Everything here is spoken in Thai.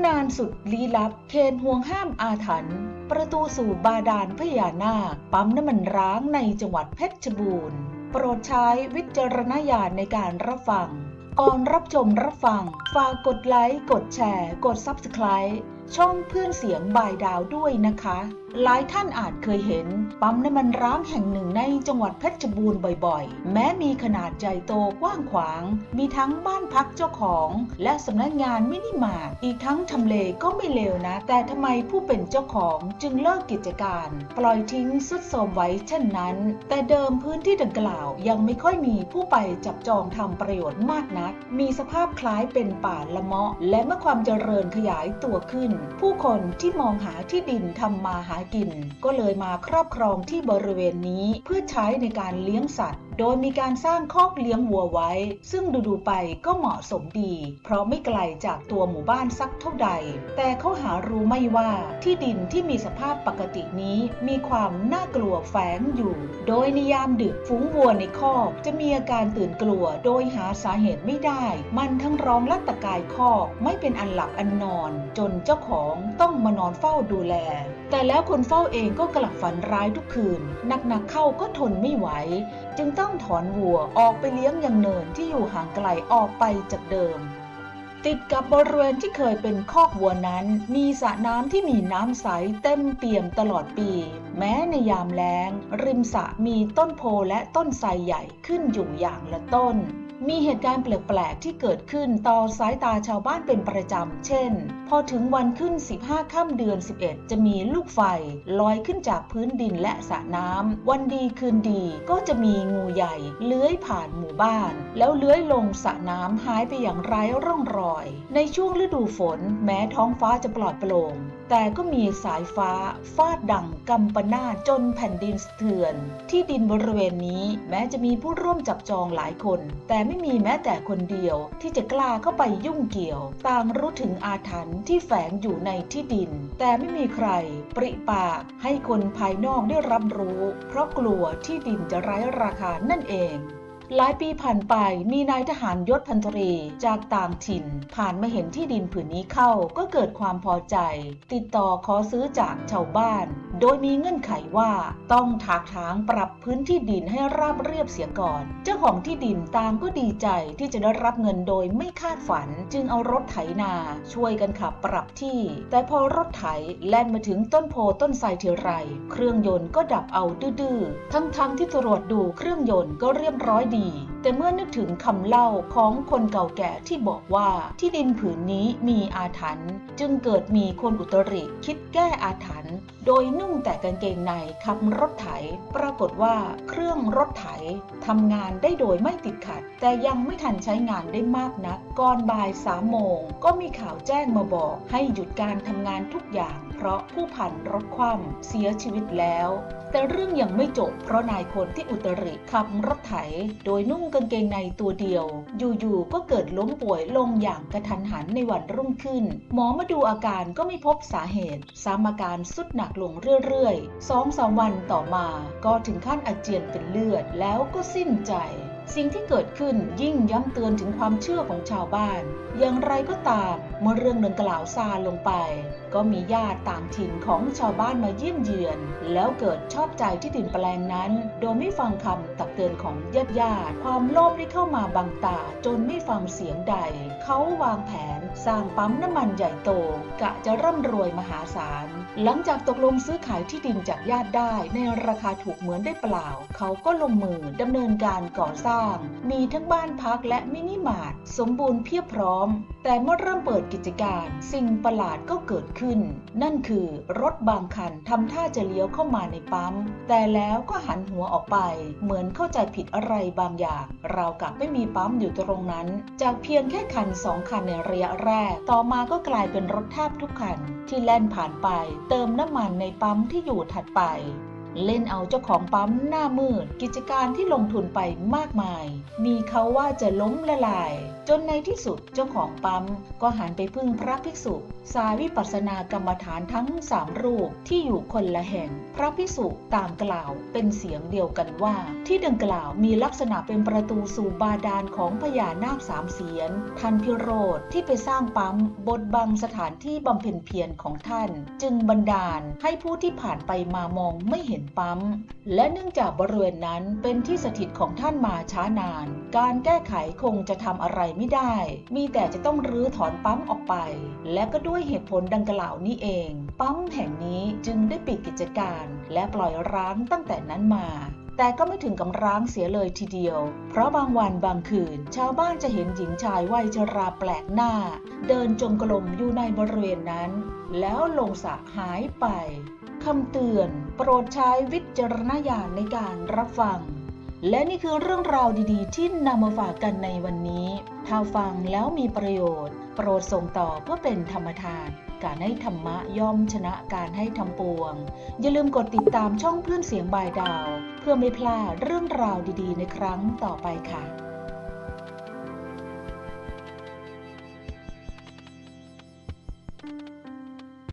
ำนานสุดลี้ลับ เคนห่วงห้ามอาถรรพ์ประตูสู่บาดาลพญานาค ปั๊มน้ำมันร้างในจังหวัดเพชรบูรณ์ โปรดใช้วิจารณญาณในการรับฟัง ก่อนรับชมรับฟัง ฝากกดไลค์ กดแชร์ กด Subscribe ช่องเพื่อนเสียงบายดาวด้วยนะคะ หลายท่านอาจเคยเห็น ปั๊มน้ำมันร้างแห่งหนึ่งในจังหวัดเพชรบูรณ์บ่อยๆ แม้มีขนาดใหญ่โตกว้างขวาง มีทั้งบ้านพักเจ้าของ และสำนักงานมินิมาร์ทอีกทั้งทำเลก็ไม่เลวนะ แต่ทำไมผู้เป็นเจ้าของจึงเลิกกิจการ ปล่อยทิ้งสุดโทมไว้เช่นนั้น แต่เดิมพื้นที่ดังกล่าวยังไม่ค่อยมีผู้ไปจับจองทำประโยชน์มากนัก มีสภาพคล้ายเป็นป่าละเมาะ และเมื่อความเจริญขยายตัวขึ้นผู้คนที่มองหาที่ดินทำมาหากิน ก็เลยมาครอบครองที่บริเวณนี้เพื่อใช้ในการเลี้ยงสัตว์ โดยมีการสร้างคอกเลี้ยงวัวไว้ ซึ่งดูๆไปก็เหมาะสมดี เพราะไม่ไกลจากตัวหมู่บ้านสักเท่าใด แต่เขาหารู้ไม่ว่าที่ดินที่มีสภาพปกตินี้มีความน่ากลัวแฝงอยู่ โดยในยามดึกฝูงวัวในคอกจะมีอาการตื่นกลัวโดยหาสาเหตุไม่ได้ มันทั้งร้องและตะกายคอกไม่เป็นอันหลับอันนอน จนเจ้าของต้องมานอนเฝ้าดูแล แต่แล้วคนเฝ้าเองก็กลับฝันร้ายทุกคืนหนักๆเข้าก็ทนไม่ไหว จึงต้องถอนวัวออกไปเลี้ยงอย่างเนินที่อยู่ห่างไกลออกไปจากเดิม ติดกับบริเวณที่เคยเป็นคอกวัวนั้น มีสระน้ำที่มีน้ำใสเต็มเปี่ยมตลอดปี แม้ในยามแล้ง ริมสระมีต้นโพและต้นไทรใหญ่ขึ้นอยู่อย่างละต้น มีเหตุการณ์แปลกๆที่เกิดขึ้นต่อสายตาชาวบ้านเป็นประจำ เช่น พอถึงวันขึ้น 15 ค่ำเดือน 11 จะมีลูกไฟลอยขึ้นจากพื้นดินและสระน้ำ วันดีคืนดีก็จะมีงูใหญ่เลื้อยผ่านหมู่บ้าน แล้วเลื้อยลงสระน้ำหายไปอย่างไร้ร่องรอย ในช่วงฤดูฝน แม้ท้องฟ้าจะปลอดโปร่ง แต่ก็มีสายฟ้าฟาดดังกำปนาจนแผ่นดินสะเทือน ที่ดินบริเวณนี้แม้จะมีผู้ร่วมจับจองหลายคน แต่ไม่มีแม้แต่คนเดียวที่จะกล้าเข้าไปยุ่งเกี่ยว ต่างรู้ถึงอาถรรพ์ที่แฝงอยู่ในที่ดิน แต่ไม่มีใคร ปริปากให้คนภายนอกได้รับรู้ เพราะกลัวที่ดินจะไร้ราคานั่นเอง หลายปีผ่านไปมีนายทหารยศพันตรีจากต่างถิ่น ผ่านมาเห็นที่ดินผืนนี้เข้าก็เกิดความพอใจ ติดต่อขอซื้อจากชาวบ้าน โดยมีเงื่อนไขว่าต้องถากถางปรับพื้นที่ดินให้ราบเรียบเสียก่อน เจ้าของที่ดินต่างก็ดีใจที่จะได้รับเงินโดยไม่คาดฝัน จึงเอารถไถนาช่วยกันขับปรับที่ แต่พอรถไถแล่นมาถึงต้นโพต้นไทรเทไร เครื่องยนต์ก็ดับเอาดื้อๆทั้งๆที่ตรวจดูเครื่องยนต์ก็เรียบร้อยดี Bye. แต่เมื่อนึกถึงคำเล่าของคนเก่าแก่ที่บอกว่าที่ดินผืนนี้มีอาถรรพ์จึงเกิดมีคนอุตริคิดแก้อาถรรพ์โดยนุ่งแต่กางเกงในขับรถไถ ปรากฏว่าเครื่องรถไถทำงานได้โดยไม่ติดขัด แต่ยังไม่ทันใช้งานได้มากนัก ก่อนบ่ายสามโมง ก็มีข่าวแจ้งมาบอกให้หยุดการทำงานทุกอย่าง เพราะผู้พันรถคว่ำเสียชีวิตแล้ว แต่เรื่องยังไม่จบเพราะนายพลที่อุตริขับรถไถ โดยนุ่งกางเกงในตัวเดียว อยู่ๆก็เกิดล้มป่วยลงอย่างกระทันหันในวันรุ่งขึ้น หมอมาดูอาการก็ไม่พบสาเหตุสามอาการสุดหนักลงเรื่อยๆสองสามวันต่อมา ก็ถึงขั้นอาเจียนเป็นเลือดแล้วก็สิ้นใจ สิ่งที่เกิดขึ้นยิ่งย้ำเตือนถึงความเชื่อของชาวบ้าน อย่างไรก็ตามเมื่อเรื่องดังกล่าวซาลงไป ก็มีญาติต่างถิ่นของชาวบ้านมาเยี่ยมเยือน แล้วเกิดชอบใจที่ดินแปลงนั้น โดยไม่ฟังคำตักเตือนของญาติญาติความโลภได้เข้ามาบังตาจนไม่ฟังเสียงใด เขาวางแผนสร้างปั๊มน้ำมันใหญ่โต กะจะร่ำรวยมหาศาล หลังจากตกลงซื้อขายที่ดินจากญาติได้ ในราคาถูกเหมือนได้เปล่า เขาก็ลงมือดำเนินการก่อสร้างมีทั้งบ้านพักและมินิมาร์ทสมบูรณ์เพียบพร้อม แต่เมื่อเริ่มเปิดกิจการสิ่งประหลาดก็เกิดขึ้น นั่นคือรถบางคันทำท่าจะเลี้ยวเข้ามาในปั๊ม แต่แล้วก็หันหัวออกไป เหมือนเข้าใจผิดอะไรบางอย่าง เรากับไม่มีปั๊มอยู่ตรงนั้น จากเพียงแค่คันสองคันในระยะแรก ต่อมาก็กลายเป็นรถแทบทุกคัน ที่แล่นผ่านไป เติมน้ำมันในปั๊มที่อยู่ถัดไป เล่นเอาเจ้าของปั๊มหน้ามืด กิจการที่ลงทุนไปมากมาย มีเขาว่าจะล้มละลาย จนในที่สุดเจ้าของปั๊มก็หันไปพึ่งพระภิกษุ สายวิปัสสนากรรมฐานทั้งสามรูปที่อยู่คนละแห่ง พระภิกษุต่างกล่าวเป็นเสียงเดียวกันว่า ที่ดังกล่าวมีลักษณะเป็นประตูสู่บาดาลของพญานาคสามเสียนท่านพิโรธที่ไปสร้างปั๊มบดบังสถานที่บำเพ็ญเพียรของท่าน จึงบันดาลให้ผู้ที่ผ่านไปมามองไม่เห็นปั๊ม และเนื่องจากบริเวณนั้นเป็นที่สถิตของท่านมาช้านาน การแก้ไขคงจะทำอะไรไม่ได้ มีแต่จะต้องรื้อถอนปั๊มออกไป และก็ด้วยเหตุผลดังกล่าวนี้เอง ปั๊มแห่งนี้จึงได้ปิดกิจการ และปล่อยร้างตั้งแต่นั้นมาแต่ก็ไม่ถึงกับร้างเสียเลยทีเดียว เพราะบางวันบางคืน ชาวบ้านจะเห็นหญิงชายวัยชราแปลกหน้า เดินจงกรมอยู่ในบริเวณนั้น แล้วลงสระหายไป คำเตือน โปรดใช้วิจารณญาณในการรับฟัง และนี่คือเรื่องราวดีๆ ที่นำมาฝากกันในวันนี้ ถ้าฟังแล้วมีประโยชน์ โปรดส่งต่อเพื่อเป็นธรรมทาน การให้ธรรมะย่อมชนะการให้ทำปวง อย่าลืมกดติดตามช่องเพื่อนเสียงบายดาว เพื่อไม่พลาดเรื่องราวดีๆ ในครั้งต่อไปค่ะ